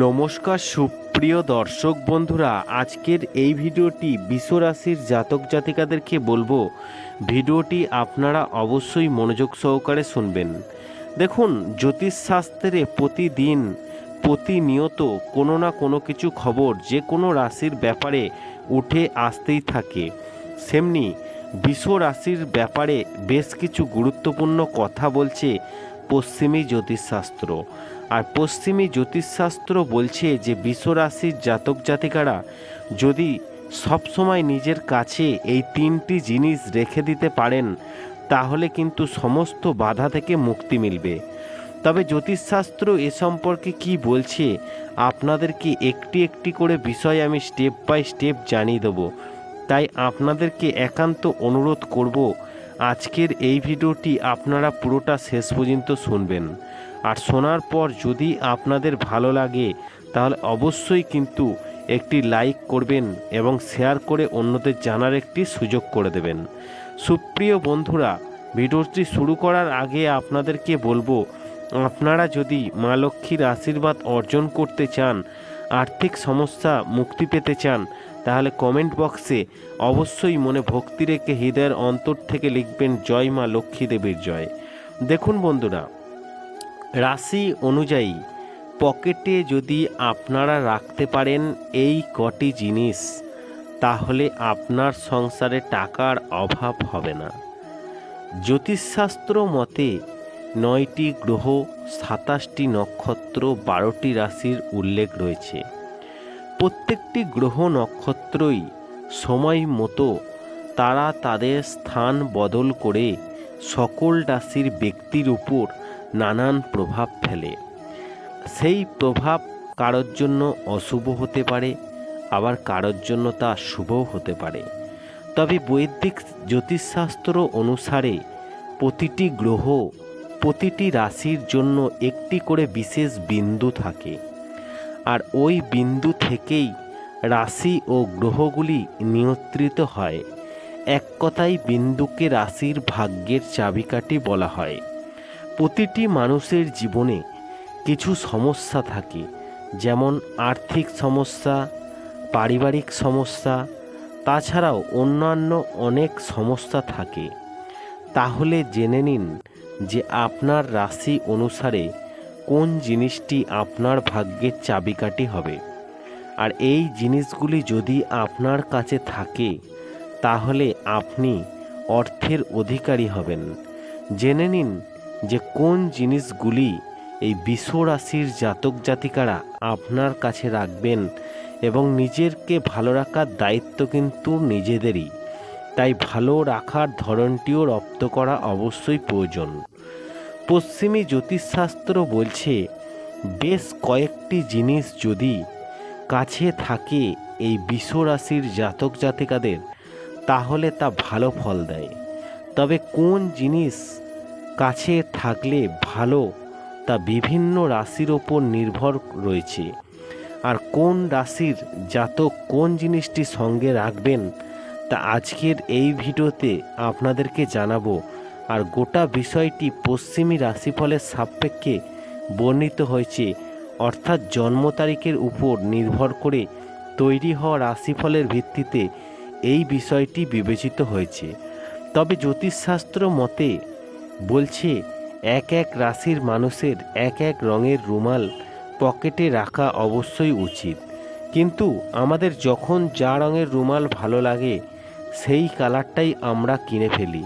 নমস্কার, সুপ্রিয় দর্শক বন্ধুরা, আজকের এই ভিডিওটি বিশ্বরাশির জাতক জাতিকাদেরকে বলব। ভিডিওটি আপনারা অবশ্যই মনোযোগ সহকারে শুনবেন। দেখুন, জ্যোতিষশাস্ত্রে প্রতিদিন প্রতিনিয়ত কোনো না কোনো কিছু খবর যে কোনো রাশির ব্যাপারে উঠে আসতেই থাকে। সেমনি বিশ্ব রাশির ব্যাপারে বেশ কিছু গুরুত্বপূর্ণ কথা বলছে পশ্চিমী জ্যোতিষশাস্ত্র। আর পশ্চিমী জ্যোতিষশাস্ত্র বলছে যে বিশ্বরাশির জাতক জাতিকারা যদি সবসময় নিজের কাছে এই তিনটি জিনিস রেখে দিতে পারেন, তাহলে কিন্তু সমস্ত বাধা থেকে মুক্তি মিলবে। তবে জ্যোতিষশাস্ত্র এ সম্পর্কে কি বলছে আপনাদেরকে একটি একটি করে বিষয় আমি স্টেপ বাই স্টেপ জানিয়ে দেবো। তাই আপনাদেরকে একান্ত অনুরোধ করব, আজকের এই ভিডিওটি আপনারা পুরোটা শেষ পর্যন্ত শুনবেন। আর শোনার পর যদি আপনাদের ভালো লাগে, তাহলে অবশ্যই কিন্তু একটি লাইক করবেন এবং শেয়ার করে অন্যদের জানার একটি সুযোগ করে দেবেন। সুপ্রিয় বন্ধুরা, ভিডিওটি শুরু করার আগে আপনাদেরকে বলব, আপনারা যদি মা লক্ষ্মীর আশীর্বাদ অর্জন করতে চান, আর্থিক সমস্যা মুক্তি পেতে চান, তাহলে কমেন্ট বক্সে অবশ্যই মনে ভক্তি রেখে হৃদয়ের অন্তর থেকে লিখবেন, জয় মা লক্ষ্মী দেবীর জয়। দেখুন বন্ধুরা রাশি অনুযায়ী পকেটে যদি আপনারা রাখতে পারেন এই কটি জিনিস, তাহলে আপনার সংসারে টাকার অভাব হবে না। জ্যোতিষশাস্ত্র মতে নয়টি গ্রহ, সাতাশটি নক্ষত্র, বারোটি রাশির উল্লেখ রয়েছে। প্রত্যেকটি গ্রহ নক্ষত্রই সময় মতো তারা তাদের স্থান বদল করে সকল রাশির ব্যক্তির উপর নানান প্রভাব ফেলে। সেই প্রভাব কারোর জন্য অশুভ হতে পারে, আবার কারোর জন্য তা শুভও হতে পারে। তবে বৈদিক জ্যোতিষশাস্ত্র অনুসারে প্রতিটি গ্রহ প্রতিটি রাশির জন্য একটি করে বিশেষ বিন্দু থাকে। আর ওই বিন্দু থেকেই রাশি ও গ্রহগুলি নিয়ন্ত্রিত হয়। এক কথায় বিন্দুকে রাশির ভাগ্যের চাবিকাঠি বলা হয়। প্রতিটি মানুষের জীবনে কিছু সমস্যা থাকে, যেমন আর্থিক সমস্যা, পারিবারিক সমস্যা, তাছাড়াও অন্যান্য অনেক সমস্যা থাকে। তাহলে জেনে নিন যে আপনার রাশি অনুসারে কোন জিনিসটি আপনার ভাগ্যের চাবিকাঠি হবে। আর এই জিনিসগুলি যদি আপনার কাছে থাকে, তাহলে আপনি অর্থের অধিকারী হবেন। জেনে নিন যে কোন জিনিসগুলি এই বিশ্ব রাশির জাতক জাতিকারা আপনার কাছে রাখবেন এবং নিজেরকে ভালো রাখার দায়িত্ব কিন্তু নিজেদেরই। তাই ভালো রাখার ধরনটিও রপ্ত করা অবশ্যই প্রয়োজন। পশ্চিমী জ্যোতিষশাস্ত্র বলছে, বেশ কয়েকটি জিনিস যদি কাছে থাকে এই বিশ্ব রাশির জাতক জাতিকাদের, তাহলে তা ভালো ফল দেয়। তবে কোন জিনিস কাছে থাকলে ভালো, তা বিভিন্ন রাশির ওপর নির্ভর রয়েছে। আর কোন রাশির জাতক কোন জিনিসটি সঙ্গে রাখবেন, তা আজকের এই ভিডিওতে আপনাদেরকে জানাব। আর গোটা বিষয়টি পশ্চিমী রাশিফলের সাপেক্ষে বর্ণিত হয়েছে, অর্থাৎ জন্ম তারিখের উপর নির্ভর করে তৈরি হওয়া রাশিফলের ভিত্তিতে এই বিষয়টি বিবেচিত হয়েছে। তবে জ্যোতিষশাস্ত্র মতে বলছে, এক এক রাশির মানুষের এক এক রঙের রুমাল পকেটে রাখা অবশ্যই উচিত। কিন্তু আমাদের যখন যা রঙের রুমাল ভালো লাগে, সেই কালারটাই আমরা কিনে ফেলি।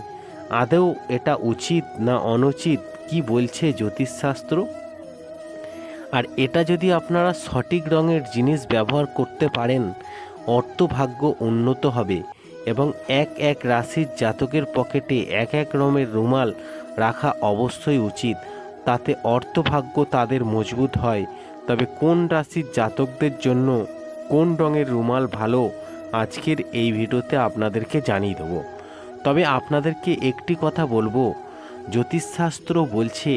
আদৌ এটা উচিত না অনুচিত, কি বলছে জ্যোতিষশাস্ত্র? আর এটা যদি আপনারা সঠিক রঙের জিনিস ব্যবহার করতে পারেন, অর্থভাগ্য উন্নত হবে। এবং এক এক রাশির জাতকের পকেটে এক এক রঙের রুমাল রাখা অবশ্যই উচিত। তাতে অর্থভাগ্য তাদের মজবুত হয়। তবে কোন রাশির জাতকদের জন্য কোন রঙের রুমাল ভালো, আজকের এই ভিডিওতে আপনাদেরকে জানিয়ে দেবো। তবে আপনাদেরকে একটি কথা বলব। জ্যোতিষশাস্ত্র বলছে,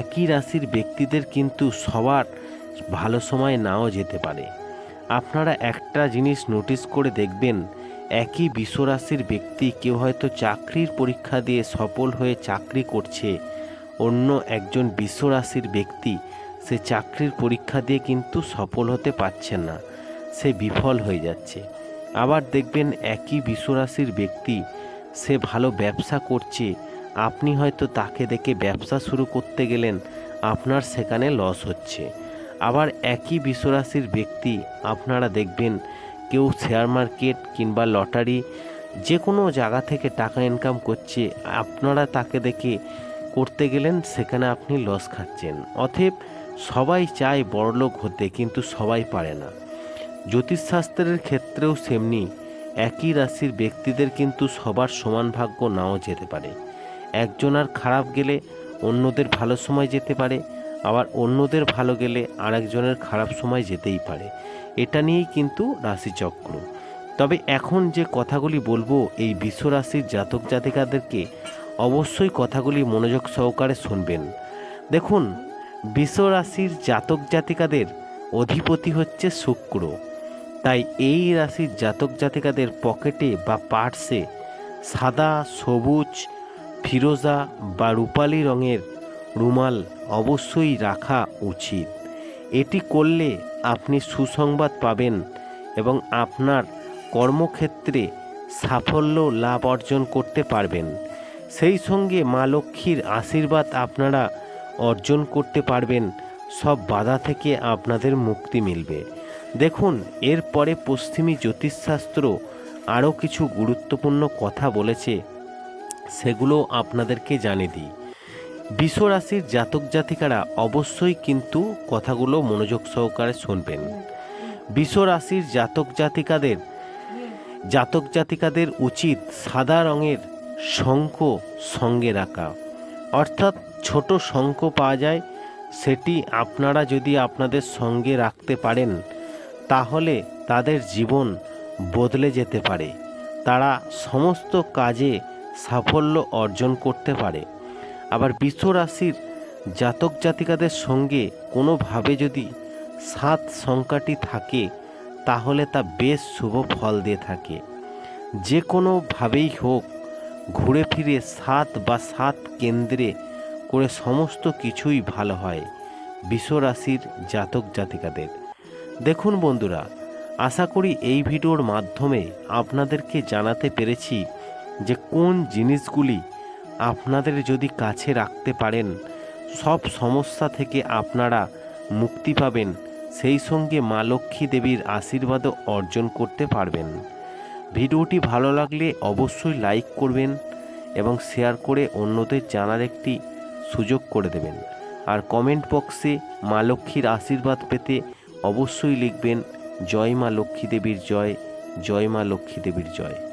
একই রাশির ব্যক্তিদের কিন্তু সবার ভালো সময় নাও যেতে পারে। আপনারা একটা জিনিস নোটিস করে দেখবেন একই বিশ্বরাশির ব্যক্তি কেউ হয়তো চাকরির পরীক্ষা দিয়ে সফল হয়ে চাকরি করছে। অন্য একজন বিশ্বরাশির ব্যক্তি সে চাকরির পরীক্ষা দিয়ে কিন্তু সফল হতে পারছে না। সে বিফল হয়ে যাচ্ছে। আবার দেখবেন একই বিশ্বরাশির ব্যক্তি সে ভালো ব্যবসা করছে। আপনি হয়তো তাকে দেখে ব্যবসা শুরু করতে গেলেন, আপনার সেখানে লস হচ্ছে। আবার একই বিশ্বরাশির ব্যক্তি, আপনারা দেখবেন কেউ শেয়ার মার্কেট কিংবা লটারি যে কোনো জায়গা থেকে টাকা ইনকাম করছে, আপনারা তাকে দেখে করতে গেলেন, সেখানে আপনি লস খাচ্ছেন। অতএব সবাই চায় বড়লোক হতে, কিন্তু সবাই পারে না। জ্যোতিষশাস্ত্রের ক্ষেত্রেও সেমনি, একই রাশির ব্যক্তিদের কিন্তু সবার সমান ভাগ্য নাও যেতে পারে। একজনের খারাপ গেলে অন্যদের ভালো সময় যেতে পারে আবার অন্যদের ভালো গেলে আরেকজনের খারাপ সময় যেতেই পারে। এটা নিয়েই কিন্তু রাশিচক্র। তবে এখন যে কথাগুলি বলব, এই বিশ্ব রাশির জাতক জাতিকাদেরকে অবশ্যই কথাগুলি মনোযোগ সহকারে শুনবেন। দেখুন বিশ্ব রাশির জাতক জাতিকাদের অধিপতি হচ্ছে শুক্র। তাই এই রাশির জাতক জাতিকাদের পকেটে বা পার্সে সাদা, সবুজ, ফিরোজা বা রূপালি রঙের রুমাল অবশ্যই রাখা উচিত। এটি করলে আপনি সুসংবাদ পাবেন এবং আপনার কর্মক্ষেত্রে সাফল্য লাভ অর্জন করতে পারবেন। সেই সঙ্গে মা লক্ষ্মীর আশীর্বাদ আপনারা অর্জন করতে পারবেন। সব বাধা থেকে আপনাদের মুক্তি মিলবে। দেখুন এরপরে পশ্চিমী জ্যোতিষশাস্ত্র আরও কিছু গুরুত্বপূর্ণ কথা বলেছে, সেগুলো আপনাদেরকে জানিয়ে দিই। বিশ্ব রাশির জাতক জাতিকারা অবশ্যই কিন্তু কথাগুলো মনোযোগ সহকারে শুনবেন। বিশ্ব রাশির জাতক জাতিকাদের জাতক জাতিকাদের উচিত সাদা রঙের শঙ্খ সঙ্গে রাখা। অর্থাৎ ছোট শঙ্খ পাওয়া যায়, সেটি আপনারা যদি আপনাদের সঙ্গে রাখতে পারেন, তাহলে তাদের জীবন বদলে যেতে পারে। তারা সমস্ত কাজে সাফল্য অর্জন করতে পারে। আবার বিশ্ব রাশির জাতক জাতিকাদের সঙ্গে কোনোভাবে যদি সাত সংখ্যাটি থাকে, তাহলে তা বেশ শুভ ফল দিয়ে থাকে। যে কোনোভাবেই হোক, ঘুরে ফিরে সাত বা সাত কেন্দ্রে করে সমস্ত কিছুই ভালো হয় রাশির জাতক জাতিকাদের। দেখুন বন্ধুরা, আশা করি এই ভিডিওর মাধ্যমে আপনাদেরকে জানাতে পেরেছি যে কোন জিনিসগুলি আপনাদের যদি কাছে রাখতে পারেন, সব সমস্যা থেকে আপনারা মুক্তি পাবেন। সেই সঙ্গে মা লক্ষ্মী দেবীর আশীর্বাদও অর্জন করতে পারবেন। ভিডিওটি ভালো লাগলে অবশ্যই লাইক করবেন এবং শেয়ার করে অন্যদের জানার একটি সুযোগ করে দেবেন। আর কমেন্ট বক্সে মা লক্ষ্মীর আশীর্বাদ পেতে অবশ্যই লিখবেন, জয় মা লক্ষ্মী দেবীর জয় জয় মা লক্ষ্মী দেবীর জয়।